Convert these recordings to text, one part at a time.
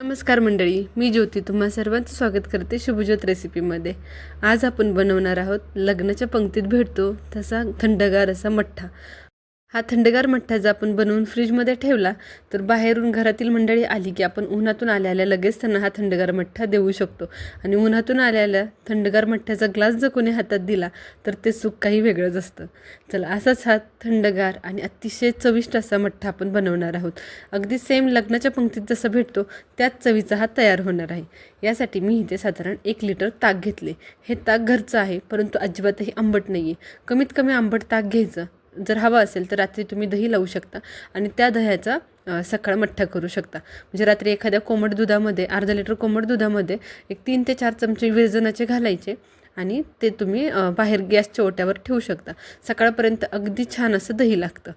नमस्कार मंडळी मी ज्योती तुम्हा सर्वांचं स्वागत करते शुभज्योत रेसिपीमध्ये. आज आपण बनवणार आहोत लग्नाच्या पंक्तीत भेटतो तसा थंडगार असा मठ्ठा. हा थंडगार मठ्ठा जर आपण बनवून फ्रीजमध्ये ठेवला तर बाहेरून घरातील मंडळी आली की आपण उन्हातून आल्या आल्या लगेच त्यांना हा थंडगार मठ्ठा देऊ शकतो. आणि उन्हातून आल्या आल्या थंडगार मठ्ठ्याचा ग्लास जर कोणी हातात दिला तर ते सुख काही वेगळंच असतं. चला असाच हा थंडगार आणि अतिशय चविष्ट असा मठ्ठा आपण बनवणार आहोत. अगदी सेम लग्नाच्या पंक्तीत जसं भेटतो त्याच चवीचा हा तयार होणार आहे. यासाठी मी इथे साधारण एक लिटर ताक घेतले. हे ताक घरचं आहे परंतु अजिबातही आंबट नाही आहे कमीत कमी आंबट ताक घ्यायचं. जर हवं असेल तर रात्री तुम्ही दही लावू शकता आणि त्या दह्याचा सकाळ मठ्ठा करू शकता. म्हणजे रात्री एखाद्या कोमट दुधामध्ये अर्धा लिटर कोमट दुधामध्ये एक तीन ते चार चमचे विरजनाचे घालायचे आणि ते तुम्ही बाहेर गॅसच्या ओट्यावर ठेवू शकता. सकाळपर्यंत अगदी छान असं दही लागतं.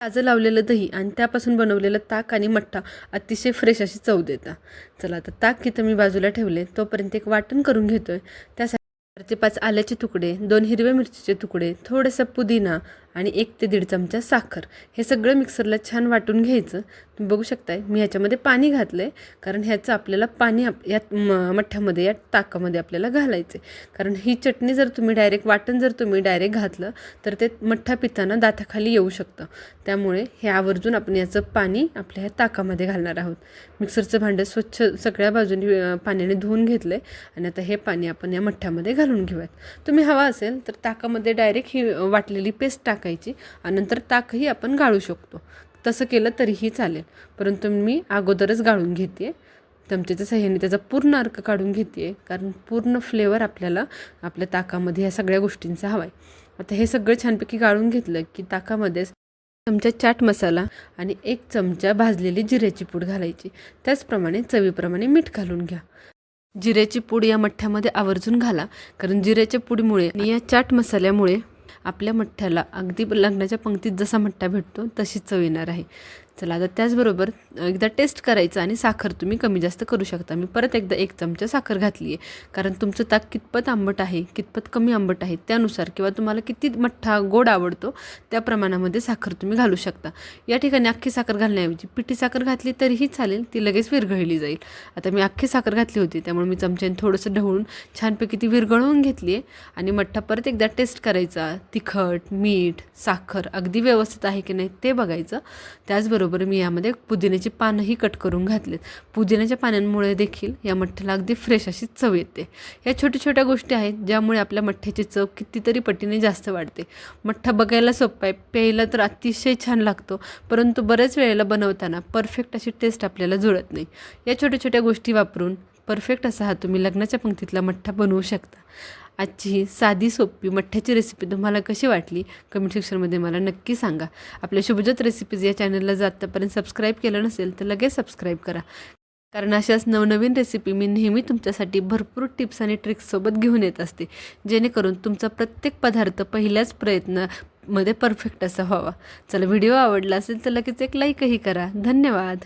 ताजं लावलेलं दही आणि त्यापासून बनवलेलं ताक आणि मठ्ठा अतिशय फ्रेश अशी चव देता. चला आता ताक इथं मी बाजूला ठेवले. तोपर्यंत एक वाटण करून घेतो आहे त्यासाठी चार ते पाच आल्याचे तुकडे दोन हिरव्या मिरचीचे तुकडे थोडंसं पुदिना आणि एक ते दीड चमचा साखर. हे सगळं मिक्सरला छान वाटून घ्यायचं. तुम्ही बघू शकताय मी ह्याच्यामध्ये पाणी घातलं आहे कारण ह्याचं आपल्याला पाणी आप यात म मठ्ठ्यामध्ये या ताकामध्ये आपल्याला घालायचं आहे कारण ही चटणी जर तुम्ही डायरेक्ट वाटण जर तुम्ही डायरेक्ट घातलं तर ते मठ्ठा पिताना दाताखाली येऊ शकतं. त्यामुळे हे आवर्जून आपण याचं पाणी आपल्या ह्या ताकामध्ये घालणार आहोत. मिक्सरचं भांडं स्वच्छ सगळ्या बाजूनी पाण्याने धुवून घेतलं आहे आणि आता हे पाणी आपण या मठ्ठ्यामध्ये घालून घेऊयात. तुम्ही हवा असेल तर ताकामध्ये डायरेक्ट ही वाटलेली पेस्ट टाका. टाकायची आणि नंतर ताकही आपण गाळू शकतो. तसं केलं तरीही चालेल. परंतु मी अगोदरच गाळून घेते चमच्याच्या सहाय्याने त्याचा पूर्ण अर्क काढून घेते कारण पूर्ण फ्लेवर आपल्याला आपल्या ताकामध्ये ह्या सगळ्या गोष्टींचा हवा आहे आता हे सगळं छानपैकी गाळून घेतलं की ताकामध्ये चमचा चाट मसाला आणि एक चमचा भाजलेली जिऱ्याची पूड घालायची. त्याचप्रमाणे चवीप्रमाणे मीठ घालून घ्या. जिऱ्याची पूड या मठ्ठ्यामध्ये आवर्जून घाला. कारण जिऱ्याच्या पुडीमुळे आणि या चाट मसाल्यामुळे आपल्या मठ्ठ्याला अगदी लग्नाच्या पंक्तीत जसा मठ्ठा भेटतो तशी चव येणार आहे. चला आता त्याचबरोबर एकदा टेस्ट करायचं आणि साखर तुम्ही कमी जास्त करू शकता. मी परत एकदा एक चमचा साखर घातली आहे. कारण तुमचं ताक कितपत आंबट आहे कितपत कमी आंबट आहे त्यानुसार किंवा तुम्हाला किती मठ्ठा गोड आवडतो त्या प्रमाणामध्ये साखर तुम्ही घालू शकता. या ठिकाणी अख्खी साखर घालण्याऐवजी पिठी साखर घातली तरीही चालेल ती लगेच विरघळली जाईल. आता मी अख्खी साखर घातली होती त्यामुळे मी चमच्याने थोडंसं ढवळून छानपैकी ती विरघळवून घेतली आहे. आणि मठ्ठा परत एकदा टेस्ट करायचा तिखट मीठ साखर अगदी व्यवस्थित आहे की नाही ते बघायचं. त्याचबरोबर मी यामध्ये पुदिन्याची पानंही कट करून घातलेत. पुदिन्याच्या पानांमुळे देखील या मठ्ठ्याला अगदी फ्रेश अशी चव येते. या छोट्या छोट्या गोष्टी आहेत ज्यामुळे आपल्या मठ्ठ्याची चव कितीतरी पटीने जास्त वाढते. मठ्ठा बघायला सोपा आहे प्यायला तर अतिशय छान लागतो परंतु बऱ्याच वेळेला बनवताना परफेक्ट अशी टेस्ट आपल्याला जुळत नाही. या छोट्या छोट्या गोष्टी वापरून परफेक्ट असा हा तुम्ही लग्नाच्या पंक्तीतला मठ्ठा बनवू शकता. आजची साधी सोपी मठ्ठ्याची रेसिपी तुम्हाला कशी वाटली? कमेंट सेक्शनमध्ये मला नक्की सांगा. आपल्या शुभजत रेसिपीज या चॅनलला जातापर्यंत सबस्क्राईब केलं नसेल तर लगेच सबस्क्राईब करा. कारण अशाच नवनवीन रेसिपी मी नेहमी तुमच्यासाठी भरपूर टिप्स आणि ट्रिक्ससोबत घेऊन येत असते. जेणेकरून तुमचा प्रत्येक पदार्थ पहिल्याच प्रयत्नामध्ये परफेक्ट असा व्हावा. चला व्हिडिओ आवडला असेल तर लगेच एक लाईकही करा. धन्यवाद!